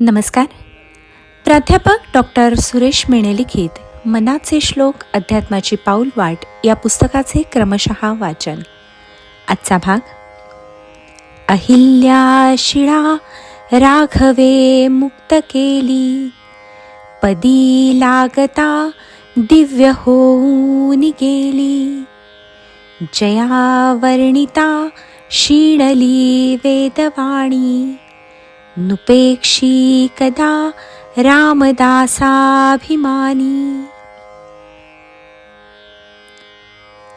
नमस्कार. प्राध्यापक डॉक्टर सुरेश मेणे लिखित मनाचे श्लोक अध्यात्माची पाऊल वाट या पुस्तकाचे क्रमशः वाचन. आजचा भाग अहिल्या शिळा राघवे मुक्त केली. पदी लागता दिव्य होऊन गेली. जया वर्णिता शीणली वेदवाणी. नुपेक्षी कदा रामदासाभिमानी।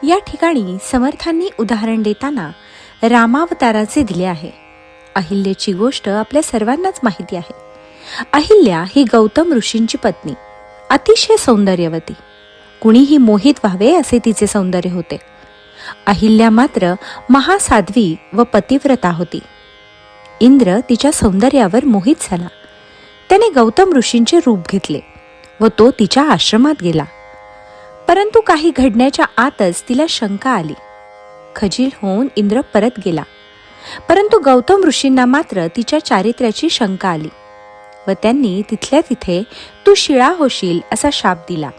या ठिकाणी समर्थांनी उदाहरण देताना रामावताराचे दिले आहे. अहिल्याची गोष्ट आपल्या सर्वांनाच माहिती आहे. अहिल्या ही गौतम ऋषींची पत्नी अतिशय सौंदर्यवती. कुणीही मोहित व्हावे असे तिचे सौंदर्य होते. अहिल्या मात्र महासाध्वी व पतिव्रता होती. इंद्र तिच्या सौंदर्यावर मोहित झाला. त्याने गौतम ऋषींचे रूप घेतले व तो तिच्या आश्रमात गेला. परंतु काही घडण्याच्या आतच तिला शंका आली. खजील होऊन इंद्र परत गेला. परंतु गौतम ऋषींना मात्र तिच्या चारित्र्याची शंका आली व त्यांनी तिथल्या तिथे तू शिळा होशील असा शाप दिला.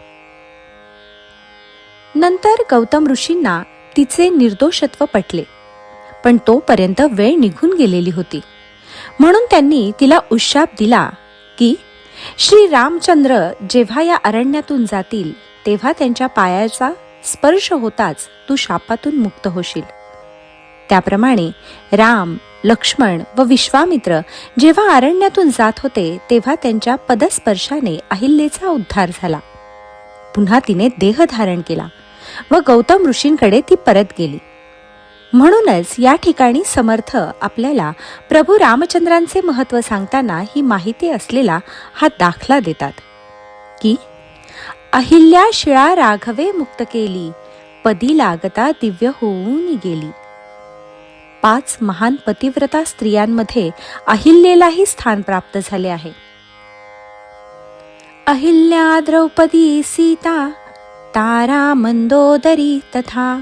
नंतर गौतम ऋषींना तिचे निर्दोषत्व पटले. पण तोपर्यंत वेळ निघून गेलेली होती. म्हणून त्यांनी तिला उशाप दिला की श्री रामचंद्र जेव्हा या अरण्यातून जातील तेव्हा त्यांच्या पायाचा स्पर्श होताच तू शापातून मुक्त होशील. त्याप्रमाणे राम लक्ष्मण व विश्वामित्र जेव्हा अरण्यातून जात होते तेव्हा त्यांच्या पदस्पर्शाने अहिल्येचा उद्धार झाला. पुन्हा तिने देह धारण केला व गौतम ऋषींकडे ती परत गेली. म्हणूनच या ठिकाणी समर्थ आपल्याला प्रभू रामचंद्रांचे महत्त्व सांगताना ही माहिती असलेला हा दाखला देतात. की अहिल्या शिळा राघवे मुक्त केली पदी लागता दिव्य होऊन गेली. पाच महान पतिव्रता स्त्रियांमध्ये अहिल्येलाही स्थान प्राप्त झाले आहे. अहिल्या द्रौपदी सीता तारा मंदोदरी तथा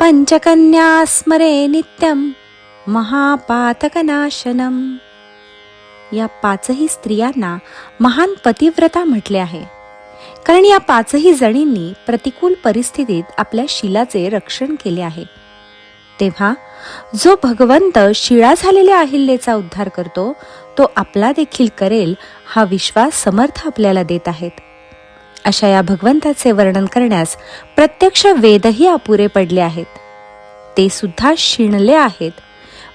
पंचकन्या स्मरे नित्यम महापातकनाशनम. या पाचही स्त्रियांना महान पतिव्रता म्हटले आहे. कारण या पाचही जणींनी प्रतिकूल परिस्थितीत आपल्या शिलाचे रक्षण केले आहे. तेव्हा जो भगवंत शिळा झालेल्या अहिल्येचा उद्धार करतो तो आपला देखील करेल हा विश्वास समर्थ आपल्याला देत आहेत. अशा या भगवंताचे वर्णन करण्यास प्रत्यक्ष वेदही अपुरे पडले आहेत. ते सुद्धा शिणले आहेत.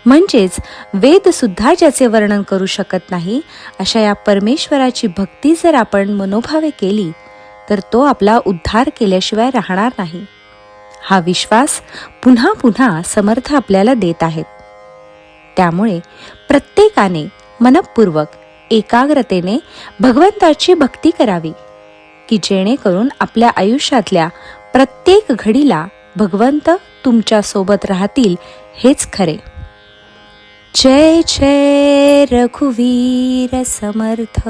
म्हणजेच वेद सुद्धा ज्याचे वर्णन करू शकत नाही अशा या परमेश्वराची भक्ती जर आपण मनोभावे केली तर तो आपला उद्धार केल्याशिवाय राहणार नाही. हा विश्वास पुन्हा पुन्हा समर्थ आपल्याला देत आहेत. त्यामुळे प्रत्येकाने मनपूर्वक एकाग्रतेने भगवंताची भक्ती करावी. की जेणेकरून आपल्या आयुष्यातल्या प्रत्येक घडीला भगवंत तुमच्यासोबत राहतील हेच खरे. जय जय रघुवीर समर्थ.